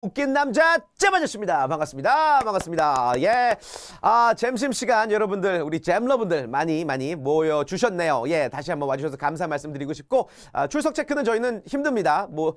웃긴 남자 잼아저씨입니다. 반갑습니다. 반갑습니다. 예. 아, 잼심 시간 여러분들, 우리 잼러분들 많이 많이 모여 주셨네요. 예. 다시 한번 와주셔서 감사 말씀드리고 싶고, 아, 출석 체크는 저희는 힘듭니다. 뭐, 어,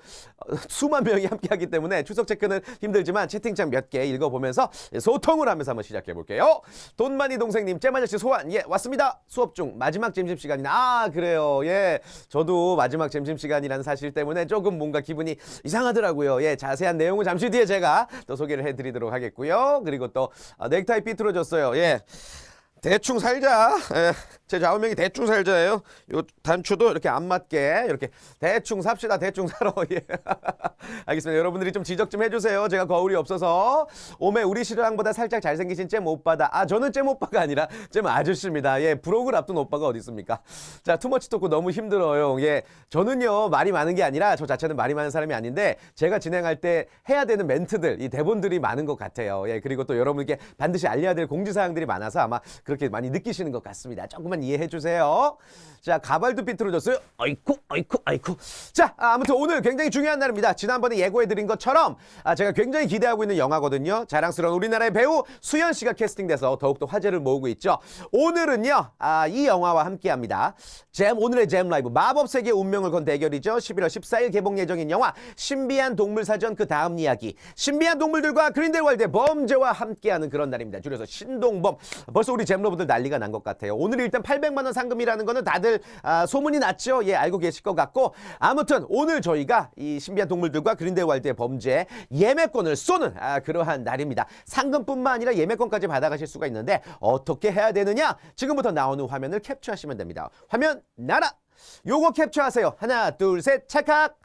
수만 명이 함께 하기 때문에 출석 체크는 힘들지만 채팅창 몇 개 읽어보면서 소통을 하면서 한번 시작해 볼게요. 돈만이 동생님, 잼아저씨 소환. 예, 왔습니다. 수업 중 마지막 잼심 시간이나. 아, 그래요. 예. 저도 마지막 잼심 시간이라는 사실 때문에 조금 뭔가 기분이 이상하더라고요. 예. 자세한 내용은 잠시 뒤에 제가 또 소개를 해드리도록 하겠고요. 그리고 또 아, 넥타이 삐뚤어졌어요. 예. 대충 살자. 예, 제 좌우명이 대충 살자예요. 요 단추도 이렇게 안 맞게 이렇게 대충 삽시다. 대충 살아. 예. 알겠습니다. 여러분들이 좀 지적 좀 해주세요. 제가 거울이 없어서 오메 우리 신랑보다 살짝 잘생기신 잼 오빠다. 아 저는 잼 오빠가 아니라 잼 아저씨입니다. 예, 브로그를 앞둔 오빠가 어디 있습니까? 자, 투머치 토크 너무 힘들어요. 예, 저는요 말이 많은 게 아니라 저 자체는 말이 많은 사람이 아닌데 제가 진행할 때 해야 되는 멘트들, 이 대본들이 많은 것 같아요. 예, 그리고 또 여러분께 반드시 알려야 될 공지사항들이 많아서 아마 그 렇게 많이 느끼시는 것 같습니다. 조금만 이해해 주세요. 자, 가발도 삐뚤어졌어요. 아이쿠, 아이쿠, 아이쿠. 자, 아, 아무튼 오늘 굉장히 중요한 날입니다. 지난번에 예고해 드린 것처럼 아, 제가 굉장히 기대하고 있는 영화거든요. 자랑스러운 우리나라의 배우 수현 씨가 캐스팅돼서 더욱더 화제를 모으고 있죠. 오늘은요, 아, 이 영화와 함께 합니다. 잼 오늘의 잼 라이브 마법 세계 운명을 건 대결이죠. 11월 14일 개봉 예정인 영화 신비한 동물 사전 그 다음 이야기. 신비한 동물들과 그린델월드의 범죄와 함께하는 그런 날입니다. 줄여서 신동범. 벌써 우리 잼 러분들 난리가 난 것 같아요. 오늘 일단 800만 원 상금이라는 거는 다들 아, 소문이 났죠. 예, 알고 계실 것 같고 아무튼 오늘 저희가 이 신비한 동물들과 그린델월드의 범죄 예매권을 쏘는 아, 그러한 날입니다. 상금뿐만 아니라 예매권까지 받아가실 수가 있는데 어떻게 해야 되느냐? 지금부터 나오는 화면을 캡처하시면 됩니다. 화면 나라. 요거 캡처하세요. 하나, 둘, 셋, 찰칵.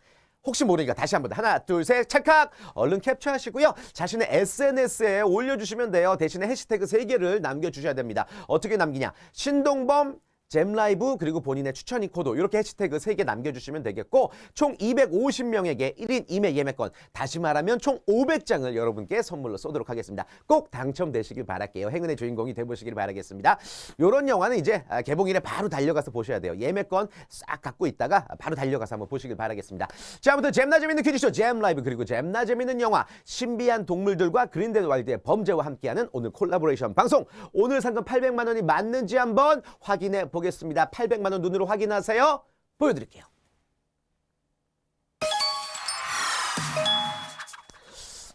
혹시 모르니까 다시 한번 하나 둘 셋 찰칵! 얼른 캡처하시고요. 자신의 SNS에 올려주시면 돼요. 대신에 해시태그 세개를 남겨주셔야 됩니다. 어떻게 남기냐? 신동범 잼라이브 그리고 본인의 추천 이 코드. 이렇게 해시태그 세개 남겨주시면 되겠고 총 250명에게 1인 2매 예매권. 다시 말하면 총 500장을 여러분께 선물로 쏘도록 하겠습니다. 꼭 당첨되시길 바랄게요. 행운의 주인공이 되보시길 바라겠습니다. 요런 영화는 이제 아, 개봉일에 바로 달려가서 보셔야 돼요. 예매권 싹 갖고 있다가 바로 달려가서 한번 보시길 바라겠습니다. 자 아무튼 잼나 재밌는 퀴즈쇼 잼라이브 그리고 잼나 재밌는 영화 신비한 동물들과 그린델월드의 범죄와 함께하는 오늘 콜라보레이션 방송. 오늘 상금 800만 원이 맞는지 한번 확인해 보 겠습니다. 800만 원 눈으로 확인하세요. 보여드릴게요.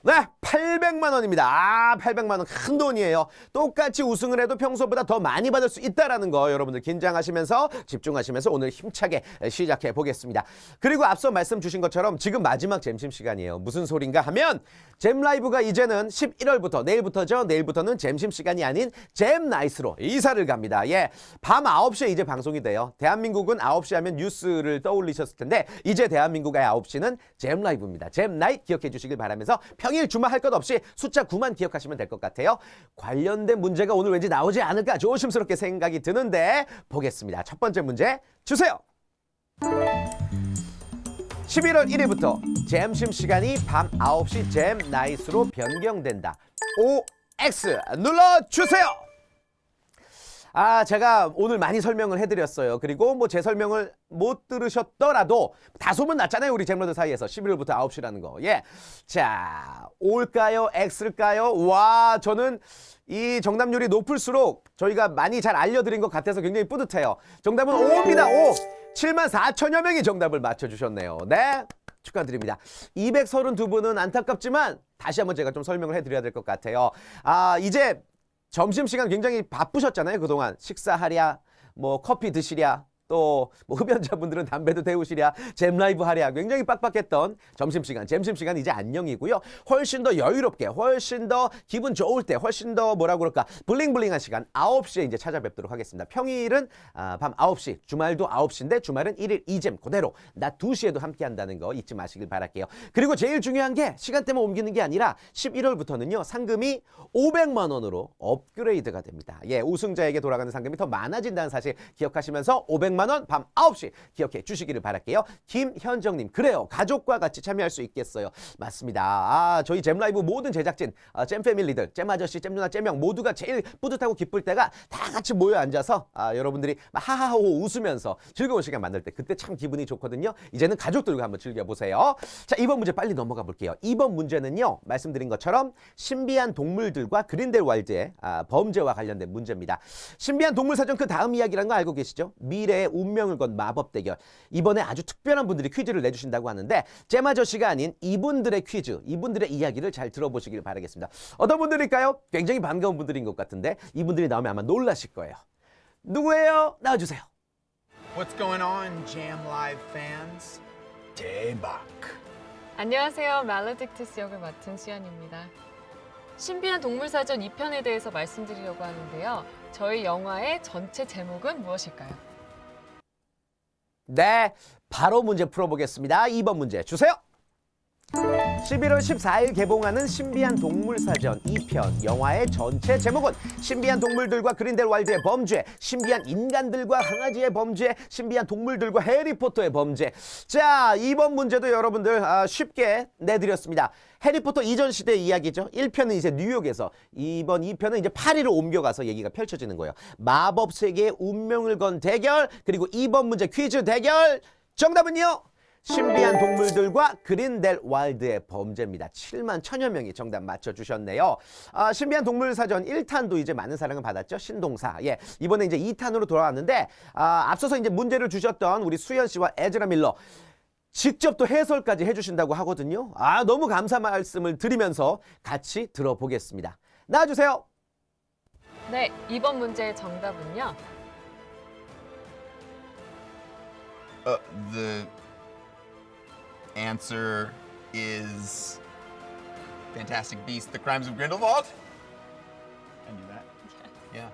네, 800만 원입니다. 아, 800만 원 큰 돈이에요. 똑같이 우승을 해도 평소보다 더 많이 받을 수 있다라는 거 여러분들 긴장하시면서 집중하시면서 오늘 힘차게 시작해 보겠습니다. 그리고 앞서 말씀 주신 것처럼 지금 마지막 잼심 시간이에요. 무슨 소린가 하면 잼 라이브가 이제는 11월부터 내일부터죠. 내일부터는 잼심 시간이 아닌 잼 나이스로 이사를 갑니다. 예. 밤 9시에 이제 방송이 돼요. 대한민국은 9시 하면 뉴스를 떠올리셨을 텐데 이제 대한민국의 9시는 잼 라이브입니다. 잼 나이트 기억해 주시길 바라면서 평일 주말 할것 없이 숫자 9만 기억하시면 될 것 같아요. 관련된 문제가 오늘 왠지 나오지 않을까 조심스럽게 생각이 드는데 보겠습니다. 첫 번째 문제 주세요. 11월 1일부터 잼심 시간이 밤 9시 잼 나이스로 변경된다. OX 눌러주세요. 아, 제가 오늘 많이 설명을 해드렸어요. 그리고 뭐 제 설명을 못 들으셨더라도 다 소문 났잖아요. 우리 잼러들 사이에서 11월부터 9시라는 거. 예. 자, O일까요? X일까요? 와, 저는 이 정답률이 높을수록 저희가 많이 잘 알려드린 것 같아서 굉장히 뿌듯해요. 정답은 5입니다. 5. 7만 4천여 명이 정답을 맞춰주셨네요. 네. 축하드립니다. 232분은 안타깝지만 다시 한번 제가 좀 설명을 해드려야 될 것 같아요. 아, 이제 점심시간 굉장히 바쁘셨잖아요. 그동안 식사하랴, 뭐 커피 드시랴, 또 뭐 흡연자분들은 담배도 태우시랴, 잼 라이브 하랴 굉장히 빡빡했던 점심시간, 잼심시간 이제 안녕이고요. 훨씬 더 여유롭게, 훨씬 더 기분 좋을 때, 훨씬 더 뭐라 그럴까 블링블링한 시간 9시에 이제 찾아뵙도록 하겠습니다. 평일은 아, 밤 9시, 주말도 9시인데 주말은 1일 2잼 그대로 낮 2시에도 함께 한다는 거 잊지 마시길 바랄게요. 그리고 제일 중요한 게 시간대만 옮기는 게 아니라 11월부터는요. 상금이 500만 원으로 업그레이드가 됩니다. 예, 우승자에게 돌아가는 상금이 더 많아진다는 사실 기억하시면서 500만 200만 원 밤 9시 기억해 주시기를 바랄게요. 김현정 님 그래요 가족과 같이 참여할 수 있겠어요. 맞습니다. 아 저희 잼 라이브 모든 제작진 아, 잼 패밀리들 잼 아저씨 잼 누나 잼형 모두가 제일 뿌듯하고 기쁠 때가 다 같이 모여 앉아서 아, 여러분들이 막 하하호 웃으면서 즐거운 시간 만들 때 그때 참 기분이 좋거든요. 이제는 가족들과 한번 즐겨 보세요. 자 이번 문제 빨리 넘어가 볼게요. 이번 문제는요 말씀드린 것처럼 신비한 동물들과 그린델 와일드의 아, 범죄와 관련된 문제입니다. 신비한 동물 사전 그 다음 이야기라는 거 알고 계시죠? 미래 의 운명을 건 마법 대결. 이번에 아주 특별한 분들이 퀴즈를 내주신다고 하는데 잼 아저씨가 아닌 이분들의 퀴즈, 이분들의 이야기를 잘 들어보시길 바라겠습니다. 어떤 분들일까요? 굉장히 반가운 분들인 것 같은데 이분들이 나오면 아마 놀라실 거예요. 누구예요? 나와주세요. What's going on, Jam Live fans? 대박. 안녕하세요. 멜로딕티스 역을 맡은 수연입니다. 신비한 동물사전 2편에 대해서 말씀드리려고 하는데요. 저희 영화의 전체 제목은 무엇일까요? 네, 바로 문제 풀어보겠습니다. 2번 문제 주세요. 11월 14일 개봉하는 신비한 동물 사전 2편 영화의 전체 제목은 신비한 동물들과 그린델 와일드의 범죄, 신비한 인간들과 강아지의 범죄, 신비한 동물들과 해리포터의 범죄. 자, 이번 문제도 여러분들 아, 쉽게 내드렸습니다. 해리포터 이전 시대 이야기죠. 1편은 이제 뉴욕에서, 이번 2편은 이제 파리로 옮겨가서 얘기가 펼쳐지는 거예요. 마법 세계의 운명을 건 대결, 그리고 2번 문제 퀴즈 대결. 정답은요? 신비한 동물들과 그린델 와일드의 범죄입니다. 7만 천여 명이 정답 맞춰주셨네요. 아, 신비한 동물 사전 1탄도 이제 많은 사랑을 받았죠. 신동사. 예. 이번에 이제 2탄으로 돌아왔는데, 아, 앞서서 이제 문제를 주셨던 우리 수현 씨와 에즈라 밀러. 직접 또 해설까지 해주신다고 하거든요. 아, 너무 감사 말씀을 드리면서 같이 들어보겠습니다. 나와주세요. 네, 이번 문제의 정답은요. Uh, the answer is Fantastic Beasts: The Crimes of Grindelwald. I knew that. Yeah.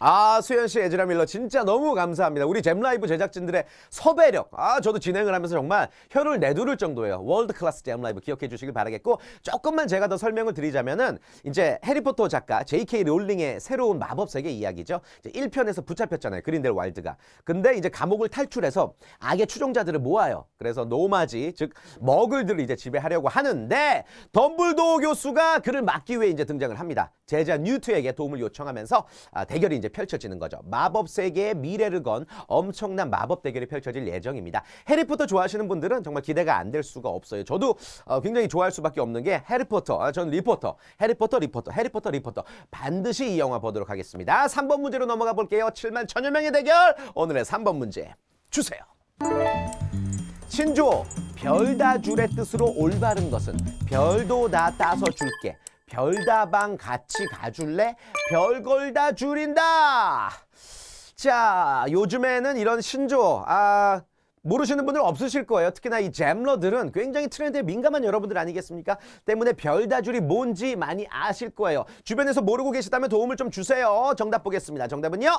아, 수현 씨, 에즈라 밀러 진짜 너무 감사합니다. 우리 잼라이브 제작진들의 섭외력. 아, 저도 진행을 하면서 정말 혀를 내두를 정도예요. 월드 클래스 잼라이브 기억해 주시길 바라겠고, 조금만 제가 더 설명을 드리자면은, 이제 해리포터 작가 J.K. 롤링의 새로운 마법 세계 이야기죠. 이제 1편에서 붙잡혔잖아요. 그린델 와일드가. 근데 이제 감옥을 탈출해서 악의 추종자들을 모아요. 그래서 노마지, 즉, 머글들을 이제 지배하려고 하는데, 덤블도어 교수가 그를 막기 위해 이제 등장을 합니다. 제자 뉴트에게 도움을 요청하면서 아, 대결이 이제 펼쳐지는 거죠. 마법 세계의 미래를 건 엄청난 마법 대결이 펼쳐질 예정입니다. 해리포터 좋아하시는 분들은 정말 기대가 안 될 수가 없어요. 저도 어, 굉장히 좋아할 수밖에 없는 게 해리포터, 아, 전 리포터, 해리포터, 리포터, 해리포터, 리포터 반드시 이 영화 보도록 하겠습니다. 3번 문제로 넘어가 볼게요. 7만 천여 명의 대결 오늘의 3번 문제 주세요. 신조 별다줄의 뜻으로 올바른 것은 별도 다 따서 줄게 별다방 같이 가줄래? 별걸 다 줄인다. 자 요즘에는 이런 신조 아 모르시는 분들 없으실 거예요. 특히나 이 잼러들은 굉장히 트렌드에 민감한 여러분들 아니겠습니까? 때문에 별다줄이 뭔지 많이 아실 거예요. 주변에서 모르고 계시다면 도움을 좀 주세요. 정답 보겠습니다. 정답은요.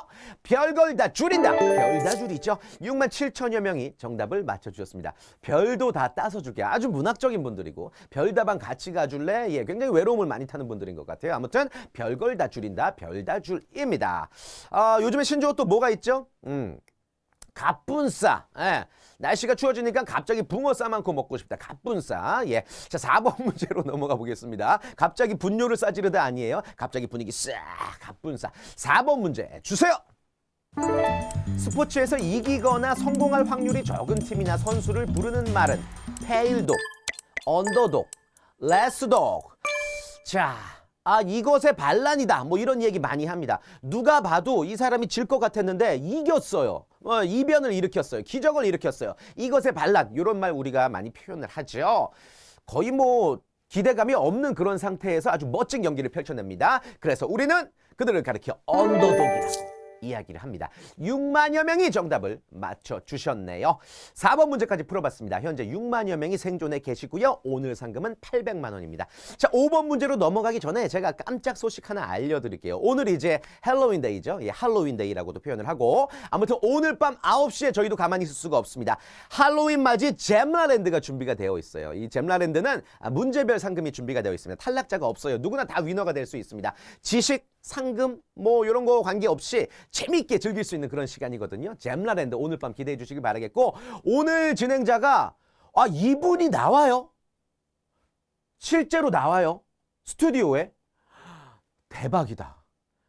별걸 다 줄인다. 별다줄이죠. 6만 7천여 명이 정답을 맞춰주셨습니다. 별도 다 따서 줄게. 아주 문학적인 분들이고 별다방 같이 가줄래? 예, 굉장히 외로움을 많이 타는 분들인 것 같아요. 아무튼 별걸 다 줄인다. 별다줄입니다. 아, 요즘에 신조어 또 뭐가 있죠? 음. 갑분싸. 예. 날씨가 추워지니까 갑자기 붕어 싸만코 먹고 싶다. 갑분싸. 예. 자, 4번 문제로 넘어가 보겠습니다. 갑자기 분뇨를 싸지르다 아니에요. 갑자기 분위기 싹 갑분싸. 4번 문제 주세요. 스포츠에서 이기거나 성공할 확률이 적은 팀이나 선수를 부르는 말은 페일독, 언더독, 레스독. 자, 아 이것의 반란이다. 뭐 이런 얘기 많이 합니다. 누가 봐도 이 사람이 질 것 같았는데 이겼어요. 어, 이변을 일으켰어요. 기적을 일으켰어요. 이것의 반란. 이런 말 우리가 많이 표현을 하죠. 거의 뭐 기대감이 없는 그런 상태에서 아주 멋진 경기를 펼쳐냅니다. 그래서 우리는 그들을 가리켜 언더독이라고. 이야기를 합니다. 6만여 명이 정답을 맞춰 주셨네요. 4번 문제까지 풀어봤습니다. 현재 6만여 명이 생존해 계시고요. 오늘 상금은 800만 원입니다. 자, 5번 문제로 넘어가기 전에 제가 깜짝 소식 하나 알려드릴게요. 오늘 이제 할로윈 데이죠. 예, 할로윈 데이라고도 표현을 하고 아무튼 오늘 밤 9시에 저희도 가만히 있을 수가 없습니다. 할로윈 맞이 잼라랜드가 준비가 되어 있어요. 이 잼라랜드는 문제별 상금이 준비가 되어 있습니다. 탈락자가 없어요. 누구나 다 위너가 될 수 있습니다. 지식, 상금 뭐 이런 거 관계없이 재미있게 즐길 수 있는 그런 시간이거든요. 잼라랜드 오늘 밤 기대해 주시기 바라겠고 오늘 진행자가 아 이분이 나와요. 실제로 나와요. 스튜디오에 대박이다.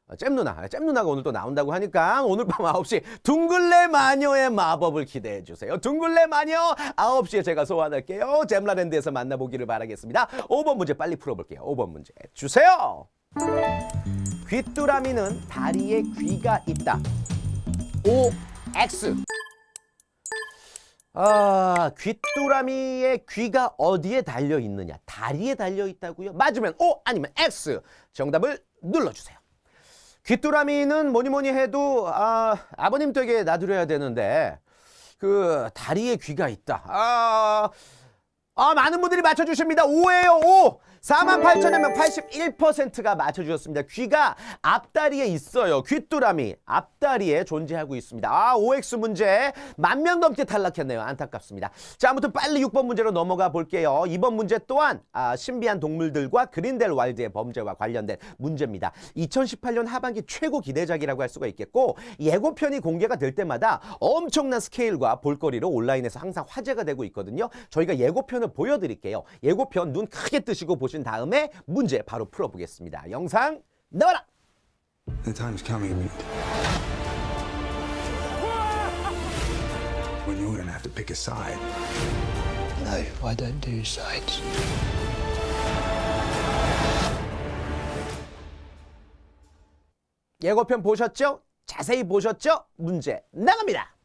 아, 잼 누나, 잼 누나가 오늘 또 나온다고 하니까 오늘 밤 9시 둥글레 마녀의 마법을 기대해 주세요. 둥글레 마녀 9시에 제가 소환할게요. 잼라랜드에서 만나보기를 바라겠습니다. 5번 문제 빨리 풀어볼게요. 5번 문제 주세요. 귀뚜라미는 다리에 귀가 있다. O X. 아, 귀뚜라미의 귀가 어디에 달려 있느냐? 다리에 달려 있다고요? 맞으면 O 아니면 X. 정답을 눌러 주세요. 귀뚜라미는 뭐니 뭐니 해도 아, 아버님 댁에 놔두려야 되는데 그 다리에 귀가 있다. 아, 아 많은 분들이 맞춰 주십니다. 5예요, 5. 4만 8천여 명 81%가 맞춰주셨습니다. 귀가 앞다리에 있어요. 귀뚜라미 앞다리에 존재하고 있습니다. 아, OX 문제 만 명 넘게 탈락했네요. 안타깝습니다. 자, 아무튼 빨리 6번 문제로 넘어가 볼게요. 이번 문제 또한 아, 신비한 동물들과 그린델 와일드의 범죄와 관련된 문제입니다. 2018년 하반기 최고 기대작이라고 할 수가 있겠고 예고편이 공개가 될 때마다 엄청난 스케일과 볼거리로 온라인에서 항상 화제가 되고 있거든요. 저희가 예고편을 보여드릴게요. 예고편 눈 크게 뜨시고 보신 다음에 문제 바로 풀어보겠습니다. 영상 나와라! The time's coming when you're gonna have to pick a side. No, I don't do sides. 예고편 보셨죠? 자세히 보셨죠? 문제 나갑니다.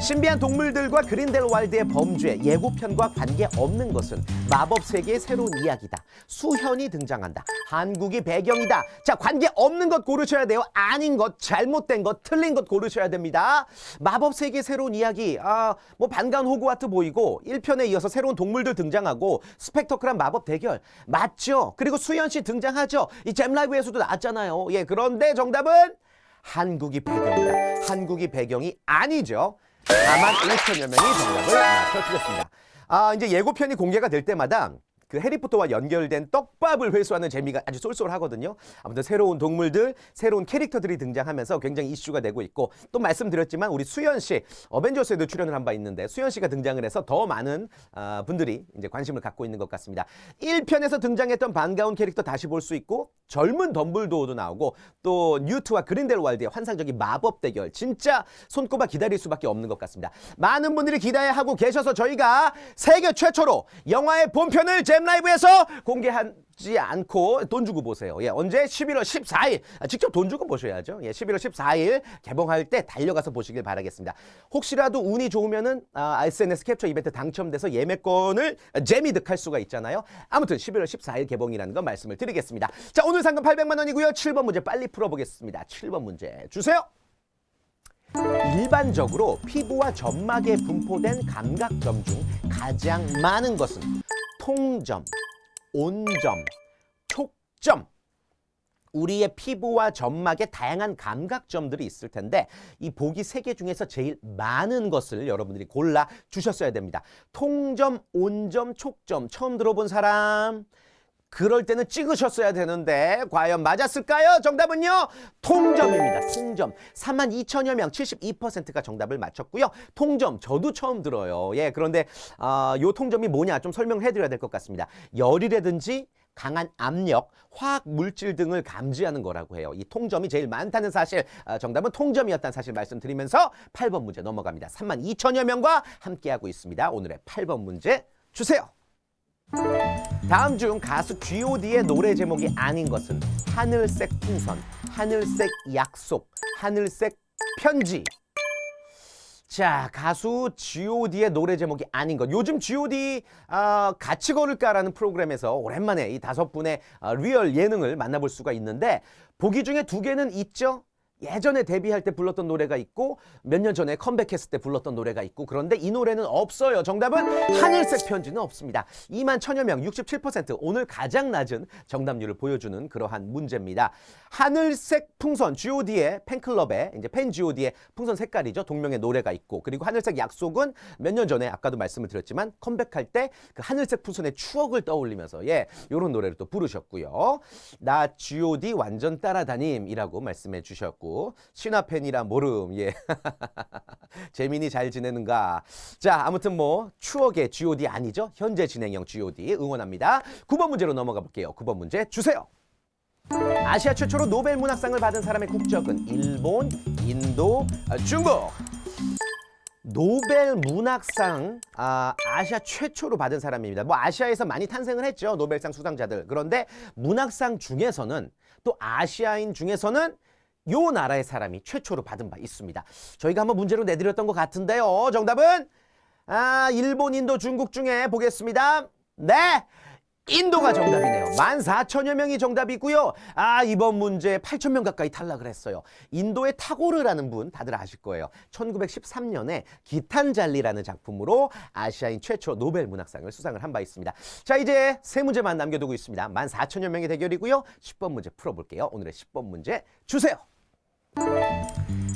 신비한 동물들과 그린델 와일드의 범죄 예고편과 관계없는 것은 마법 세계의 새로운 이야기다. 수현이 등장한다. 한국이 배경이다. 자, 관계없는 것 고르셔야 돼요. 아닌 것, 잘못된 것, 틀린 것 고르셔야 됩니다. 마법 세계의 새로운 이야기. 아, 뭐 반가운 호그와트 보이고 1편에 이어서 새로운 동물들 등장하고 스펙터클한 마법 대결. 맞죠? 그리고 수현 씨 등장하죠. 이 잼라이브에서도 나왔잖아요. 예, 그런데 정답은 한국이 배경이다. 한국이 배경이 아니죠. 4만 1천여 명이 정답을 맞춰주셨습니다. 아, 이제 예고편이 공개가 될 때마다 그 해리포터와 연결된 떡밥을 회수하는 재미가 아주 쏠쏠하거든요. 아무튼 새로운 동물들, 새로운 캐릭터들이 등장하면서 굉장히 이슈가 되고 있고 또 말씀드렸지만 우리 수현 씨 어벤져스에도 출연을 한 바 있는데 수현 씨가 등장을 해서 더 많은 아, 분들이 이제 관심을 갖고 있는 것 같습니다. 1편에서 등장했던 반가운 캐릭터 다시 볼 수 있고 젊은 덤블도어도 나오고 또 뉴트와 그린델 와일드의 환상적인 마법 대결 진짜 손꼽아 기다릴 수밖에 없는 것 같습니다. 많은 분들이 기대하고 계셔서 저희가 세계 최초로 영화의 본편을 잼라이브에서 공개하 지 않고 돈 주고 보세요. 예, 언제 11월 14일 아, 직접 돈 주고 보셔야죠. 예, 11월 14일 개봉할 때 달려가서 보시길 바라겠습니다. 혹시라도 운이 좋으면은 아, SNS 캡처 이벤트 당첨돼서 예매권을 재미 득할 수가 있잖아요. 아무튼 11월 14일 개봉이라는 건 말씀을 드리겠습니다. 자, 오늘 상금 800만 원이고요. 7번 문제 빨리 풀어보겠습니다. 7번 문제 주세요. 일반적으로 피부와 점막에 분포된 감각점 중 가장 많은 것은 통점, 온점, 촉점. 우리의 피부와 점막에 다양한 감각점들이 있을 텐데 이 보기 세 개 중에서 제일 많은 것을 여러분들이 골라 주셨어야 됩니다. 통점, 온점, 촉점 처음 들어본 사람? 그럴 때는 찍으셨어야 되는데 과연 맞았을까요? 정답은요. 통점입니다. 통점. 3만 2천여 명 72%가 정답을 맞췄고요. 통점 저도 처음 들어요. 예. 그런데 아, 요 통점이 뭐냐 좀 설명해 드려야 될 것 같습니다. 열이라든지 강한 압력, 화학 물질 등을 감지하는 거라고 해요. 이 통점이 제일 많다는 사실, 아, 정답은 통점이었다는 사실 말씀드리면서 8번 문제 넘어갑니다. 3만 2천여 명과 함께하고 있습니다. 오늘의 8번 문제 주세요. 다음 중 가수 G.O.D의 노래 제목이 아닌 것은 하늘색 풍선, 하늘색 약속, 하늘색 편지. 자, 가수 G.O.D의 노래 제목이 아닌 것. 요즘 G.O.D 아, 같이 걸을까라는 프로그램에서 오랜만에 이 다섯 분의 아, 리얼 예능을 만나볼 수가 있는데 보기 중에 두 개는 있죠. 예전에 데뷔할 때 불렀던 노래가 있고 몇 년 전에 컴백했을 때 불렀던 노래가 있고 그런데 이 노래는 없어요. 정답은 하늘색 편지는 없습니다. 2만 천여 명 67% 오늘 가장 낮은 정답률을 보여주는 그러한 문제입니다. 하늘색 풍선 G.O.D의 팬클럽에 이제 팬 G.O.D의 풍선 색깔이죠. 동명의 노래가 있고 그리고 하늘색 약속은 몇 년 전에 아까도 말씀을 드렸지만 컴백할 때 그 하늘색 풍선의 추억을 떠올리면서 예 요런 노래를 또 부르셨고요. 나 G.O.D 완전 따라다님이라고 말씀해 주셨고 신화 팬이라 모름 예 재민이 잘 지내는가 자 아무튼 뭐 추억의 G.O.D 아니죠 현재 진행형 G.O.D 응원합니다. 9번 문제로 넘어가 볼게요. 9번 문제 주세요. 아시아 최초로 노벨 문학상을 받은 사람의 국적은 일본, 인도, 아, 중국. 노벨 문학상 아, 아시아 최초로 받은 사람입니다. 뭐 아시아에서 많이 탄생을 했죠. 노벨상 수상자들. 그런데 문학상 중에서는 또 아시아인 중에서는 요 나라의 사람이 최초로 받은 바 있습니다. 저희가 한번 문제로 내드렸던 것 같은데요. 정답은 아, 일본, 인도, 중국 중에 보겠습니다. 네. 인도가 정답이네요. 14,000여 명이 정답이고요. 아, 이번 문제 8,000명 가까이 탈락을 했어요. 인도의 타고르라는 분 다들 아실 거예요. 1913년에 기탄잘리라는 작품으로 아시아인 최초 노벨 문학상을 수상을 한 바 있습니다. 자, 이제 세 문제만 남겨두고 있습니다. 14,000여 명의 대결이고요. 10번 문제 풀어볼게요. 오늘의 10번 문제 주세요.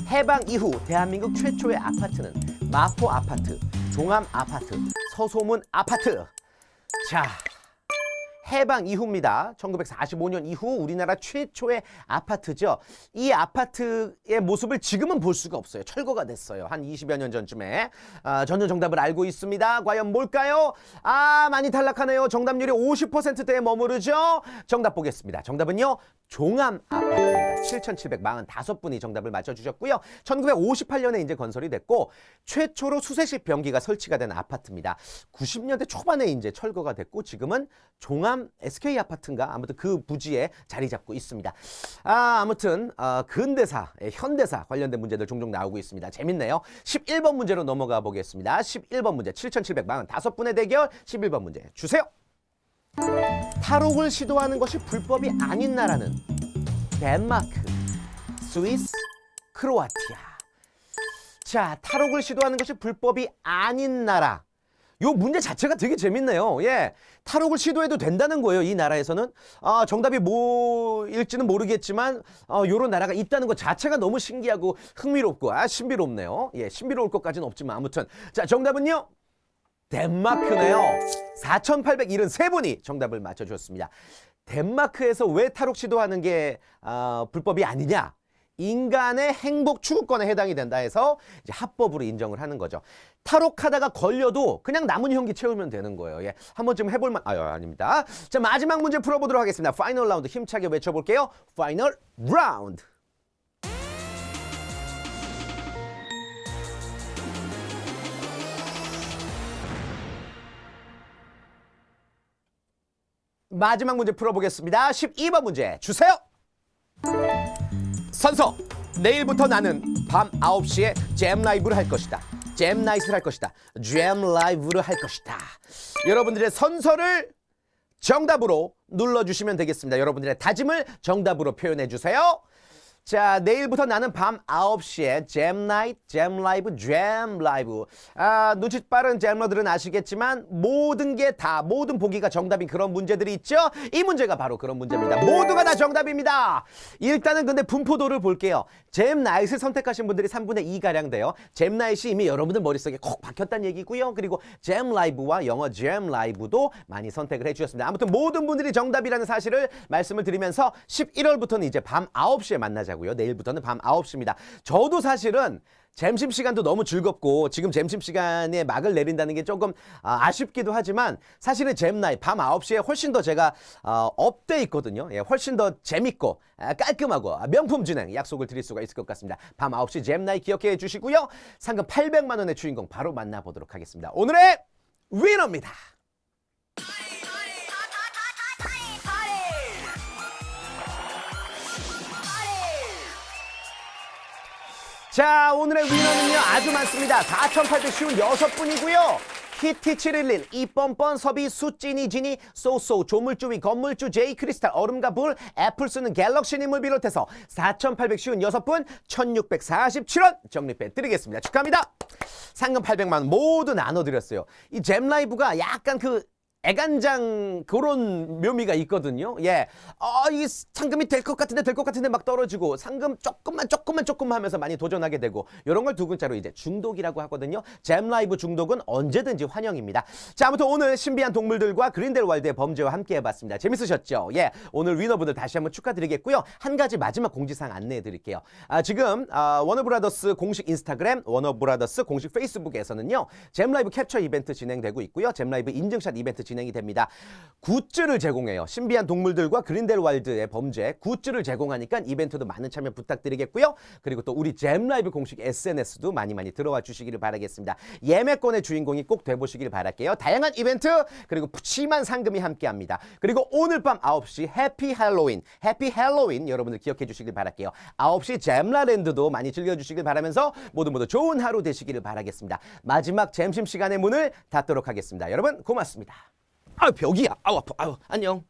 해방 이후 대한민국 최초의 아파트는 마포 아파트, 종암 아파트, 서소문 아파트. 자, 해방 이후입니다. 1945년 이후 우리나라 최초의 아파트죠. 이 아파트의 모습을 지금은 볼 수가 없어요. 철거가 됐어요. 한 20여 년 전쯤에. 아, 전혀 정답을 알고 있습니다. 과연 뭘까요? 아, 많이 탈락하네요. 정답률이 50%대에 머무르죠. 정답 보겠습니다. 정답은요. 종암 아파트입니다. 7,745분이 정답을 맞춰주셨고요. 1958년에 이제 건설이 됐고 최초로 수세식 변기가 설치가 된 아파트입니다. 90년대 초반에 이제 철거가 됐고 지금은 종암 SK 아파트인가 아무튼 그 부지에 자리 잡고 있습니다. 아 아무튼 어, 근대사, 예, 현대사 관련된 문제들 종종 나오고 있습니다. 재밌네요. 11번 문제로 넘어가 보겠습니다. 11번 문제 7,745분의 대결 11번 문제 주세요. 탈옥을 시도하는 것이 불법이 아닌 나라는 덴마크, 스위스, 크로아티아. 자, 탈옥을 시도하는 것이 불법이 아닌 나라. 요 문제 자체가 되게 재밌네요. 예. 탈옥을 시도해도 된다는 거예요. 이 나라에서는. 아, 정답이 뭐일지는 모르겠지만, 어, 요런 나라가 있다는 것 자체가 너무 신기하고 흥미롭고, 아, 신비롭네요. 예, 신비로울 것까지는 없지만, 아무튼. 자, 정답은요? 덴마크네요. 4,873분이 정답을 맞춰주셨습니다. 덴마크에서 왜 탈옥 시도하는 게 아, 불법이 아니냐? 인간의 행복 추구권에 해당이 된다 해서 이제 합법으로 인정을 하는 거죠. 탈옥하다가 걸려도 그냥 남은 형기 채우면 되는 거예요. 예. 한 번쯤 해볼 만, 아유, 아닙니다. 자, 마지막 문제 풀어보도록 하겠습니다. 파이널 라운드 힘차게 외쳐볼게요. 파이널 라운드. 마지막 문제 풀어보겠습니다. 12번 문제 주세요. 선서 내일부터 나는 밤 9시에 잼 라이브를 할 것이다. 잼 나이트를 할 것이다. 잼 라이브를 할 것이다. 여러분들의 선서를 정답으로 눌러주시면 되겠습니다. 여러분들의 다짐을 정답으로 표현해 주세요. 자, 내일부터 나는 밤 9시에 잼 나이트, 잼 라이브, 잼 라이브. 아, 눈치 빠른 잼러들은 아시겠지만 모든 게 다, 모든 보기가 정답인 그런 문제들이 있죠? 이 문제가 바로 그런 문제입니다. 모두가 다 정답입니다. 일단은 근데 분포도를 볼게요. 잼 나이트를 선택하신 분들이 3분의 2가량 돼요. 잼 나이트이 이미 여러분들 머릿속에 콕 박혔다는 얘기고요. 그리고 잼 라이브와 영어 잼 라이브도 많이 선택을 해주셨습니다. 아무튼 모든 분들이 정답이라는 사실을 말씀을 드리면서 11월부터는 이제 밤 9시에 만나자고 요. 내일부터는 밤 9시입니다. 저도 사실은 점심시간도 너무 즐겁고 지금 점심시간에 막을 내린다는 게 조금 아, 쉽기도 하지만 사실은 잼나이 밤 9시에 훨씬 더 제가 어, 업돼 있거든요. 예, 훨씬 더 재밌고 아, 깔끔하고 아, 명품 진행 약속을 드릴 수가 있을 것 같습니다. 밤 9시 잼나이 기억해 주시고요. 상금 800만 원의 주인공 바로 만나보도록 하겠습니다. 오늘의 위너입니다. 자, 오늘의 위너는요, 아주 많습니다. 4,856분이고요. 키티 711 이뻔뻔 섭이 수찐이 지니 소소 조물주위 건물주 제이 크리스탈 얼음과 불 애플스는 갤럭시님을 비롯해서 4,856분 1,647원 적립해 드리겠습니다. 축하합니다. 상금 800만 원 모두 나눠드렸어요. 이 잼라이브가 약간 그 애간장 그런 묘미가 있거든요. 예. 아, 이 상금이 될 것 같은데 될 것 같은데 막 떨어지고 상금 조금만 조금만 조금만 하면서 많이 도전하게 되고 이런 걸 두 글자로 이제 중독이라고 하거든요. 잼 라이브 중독은 언제든지 환영입니다. 자, 아무튼 오늘 신비한 동물들과 그린델 월드의 범죄와 함께 해봤습니다. 재밌으셨죠? 예. 오늘 위너분들 다시 한번 축하드리겠고요. 한 가지 마지막 공지사항 안내해 드릴게요. 아, 지금 아, 워너브라더스 공식 인스타그램, 워너브라더스 공식 페이스북에서는요. 잼 라이브 캡처 이벤트 진행되고 있고요. 잼 라이브 인증샷 이벤트 진행 이 됩니다. 굿즈를 제공해요. 신비한 동물들과 그린델월드의 범죄 굿즈를 제공하니까 이벤트도 많은 참여 부탁드리겠고요. 그리고 또 우리 잼 라이브 공식 SNS도 많이 많이 들어와 주시기를 바라겠습니다. 예매권의 주인공이 꼭 돼보시길 바랄게요. 다양한 이벤트 그리고 푸짐한 상금이 함께합니다. 그리고 오늘 밤 9시 해피 할로윈, 해피 할로윈 여러분들 기억해 주시길 바랄게요. 9시 잼라랜드도 많이 즐겨주시길 바라면서 모두 모두 좋은 하루 되시기를 바라겠습니다. 마지막 점심 시간의 문을 닫도록 하겠습니다. 여러분 고맙습니다. 아 벽이야. 아우 아파. 아우 안녕.